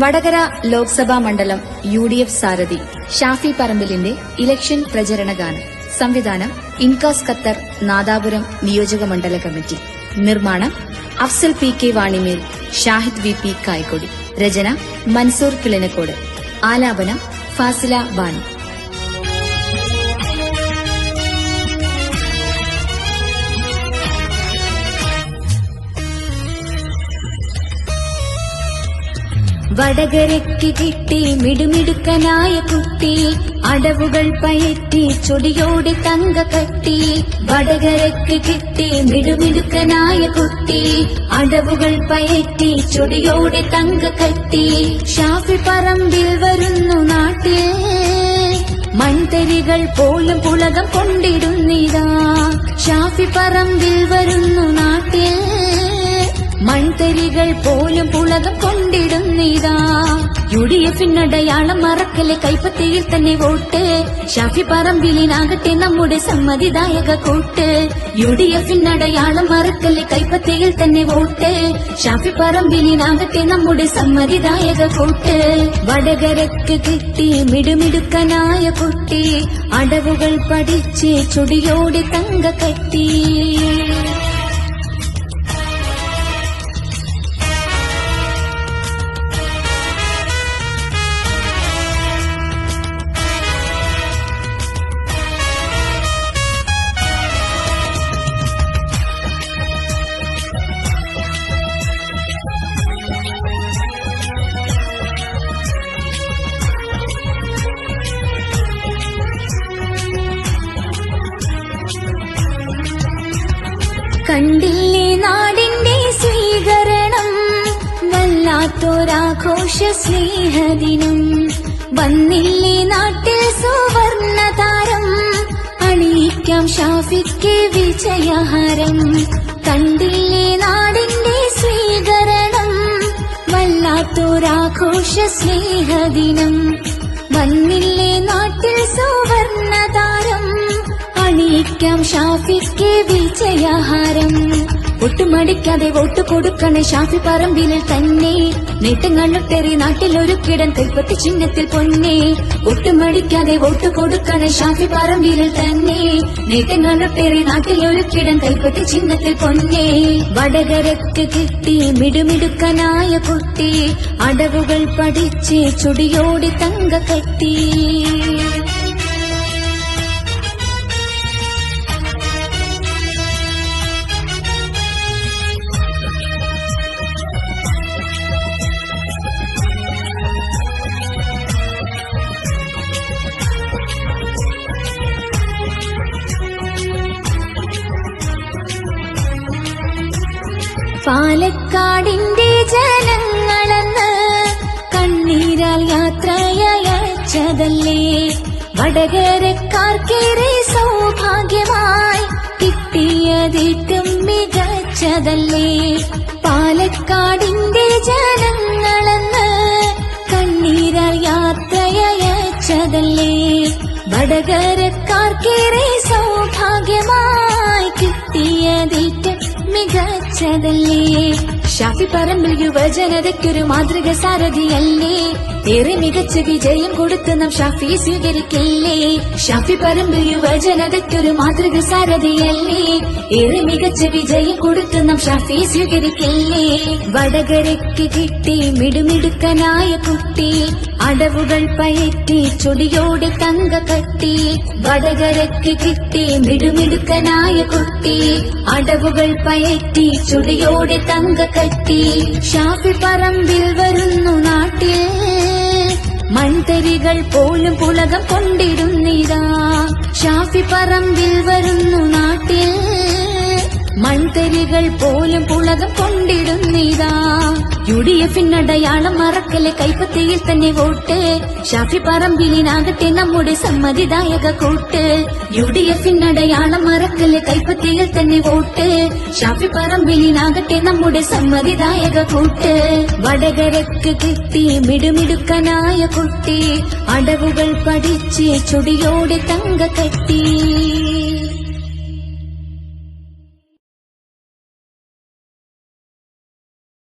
വടകര ലോക്സഭാ മണ്ഡലം U D F സാരഥി ഷാഫി പറമ്പിലിന്റെ ഇലക്ഷൻ പ്രചരണ ഗാനം സംവിധാനം ഇൻകാസ് ഖത്തർ നാദാപുരം നിയോജക മണ്ഡല കമ്മിറ്റി. നിർമ്മാണം Afsal P K Vanimel Shahid V P Kayakkodi. രചന മൻസൂർ കിളിനക്കോട് ആലാപനം ഫാസില ബാനു. വടകരയ്ക്ക് കിട്ടി മിടുമിടുക്കനായ കുട്ടി. അടവുകൾ പയറ്റി ചൊടിയോടെ തങ്ക കട്ടി. വടകരയ്ക്ക് കിട്ടി മിടുമിടുക്കനായ കുട്ടി. അടവുകൾ പയറ്റി ചൊടിയോടെ തങ്ക കട്ടി. ഷാഫി പറമ്പിൽ വരുന്നു നാട്ടിൽ. മൺതരികൾ പോലും പുളകം കൊണ്ടിടുന്നിതാ. ഷാഫി പറമ്പിൽ വരുന്നു നാട്ടിൽ. മൺതരികൾ പോലും പുളകം കൊണ്ടിടുന്നിതാ. യു ഡി എഫിനടയാളം മറക്കലെ കൈപ്പത്തിയിൽ തന്നെ വോട്ട്. ഷാഫി പറമ്പിലിനാകട്ടെ നമ്മുടെ സമ്മതിദായക കൂട്ട്. യു ഡി എഫിനടയാളം മറക്കലെ കൈപ്പത്തിയിൽ തന്നെ വോട്ട്. ഷാഫി പറമ്പിലിനാകട്ടെ നമ്മുടെ സമ്മതിദായക കൂട്ട്. വടകരക്ക് കിട്ടി മിടുമിടുക്കനായ കുട്ടി. അടവുകൾ പഠിച്ച് ചുടിയോടെ തങ്ക കട്ടി കണ്ടില്ലേ നാടിന്റെ സ്വീകരണം? വല്ലാത്തൊരാഘോഷ സ്നേഹദിനം. വന്നില്ലേ നാട്ടിൽ സുവർണ താരം? അണിയിക്കാം ഷാഫിക്ക് വിജയഹാരം. കണ്ടില്ലേ നാടിന്റെ സ്വീകരണം? വല്ലാത്തൊരാഘോഷ സ്നേഹദിനം. വന്നില്ലേ നാട്ടിൽ സുവർണ താരം? അണിയിക്കാം ഷാഫിക്ക് വിജയഹാരം ഒട്ടുമടിക്കാതെ വോട്ട് കൊടുക്കണേ ഷാഫി പറമ്പിനിൽ തന്നെ. നേട്ടങ്ങളൊട്ടേറി നാട്ടിൽ ഒരു കിടൻ കൈപ്പത്തി ചിഹ്നത്തിൽ പൊന്നെ. ഒട്ടുമടിക്കാതെ വോട്ട് കൊടുക്കണേ ഷാഫി പറമ്പിനിൽ തന്നെ. നേട്ടങ്ങളൊട്ടേറി നാട്ടിൽ ഒരു കിടൻ കൈപ്പത്തി ചിഹ്നത്തിൽ പൊന്നെ. വടകരക്ക് കിട്ടി മിടുമിടുക്കനായ കുട്ടി. അടവുകൾ പഠിച്ച് ചുടിയോടി തങ്ക കട്ടി പാലക്കാടിന്റെ ജനങ്ങളെന്ന് കണ്ണീരാൽ യാത്രയച്ചതല്ലേ വടകരക്കാർക്കേറെ സൗഭാഗ്യമായി കിട്ടിയതേറ്റം മികച്ചതല്ലേ? പാലക്കാടിന്റെ ജനങ്ങളെന്ന് കണ്ണീരാൽ യാത്രയച്ചതല്ലേ വടകരക്കാർക്കേറെ മികച്ചതല്ലേ ഷാഫി പറമ്പിൽ യുവജനതയ്ക്കൊരു മാതൃക സാരഥിയല്ലേ? ഏറെ മികച്ച വിജയം കൊടുത്ത് നാം ഷാഫി സ്വീകരിക്കില്ലേ? ഷാഫി പറമ്പിൽ യുവജനതയ്ക്കൊരു മാതൃക സാരഥിയല്ലേ? ഏറെ മികച്ച വിജയം കൊടുത്ത് നാം ഷാഫി സ്വീകരിക്കില്ലേ? വടകരയ്ക്ക് കിട്ടി മിടുമിടുക്കനായ കുട്ടി അടവുകൾ പയറ്റി ചൊടിയോടെ തങ്ക കട്ടി വടകരക്ക് കിട്ടി മിടുമിടുക്കനായ കുട്ടി. അടവുകൾ പയറ്റി ചുടിയോടെ തങ്ക കട്ടി ഷാഫി പറമ്പിൽ വരുന്നു നാട്ടിൽ. മൺതരികൾ പോലും പുളകം കൊണ്ടിരുന്നിരാ ഷാഫി പറമ്പിൽ വരുന്നു നാട്ടിൽ. മൺതരികൾ പോലും പുളകം കൊണ്ടിടുന്നിതാ യു ഡി എഫിനടയാളം മറക്കലെ കൈപ്പത്തിയിൽ തന്നെ വോട്ട് ഷാഫി പറമ്പിലിനാകട്ടെ നമ്മുടെ സമ്മതിദായക കൂട്ട് യു ഡി എഫിനടയാളം മറക്കലെ കൈപ്പത്തിയിൽ തന്നെ വോട്ട് ഷാഫി പറമ്പിലിനാകട്ടെ നമ്മുടെ സമ്മതിദായക കൂട്ട് വടകരക്ക് കിട്ടി മിടുമിടുക്കനായ കുട്ടി അടവുകൾ പഠിച്ച് ചുടിയോടെ തങ്ക കട്ടി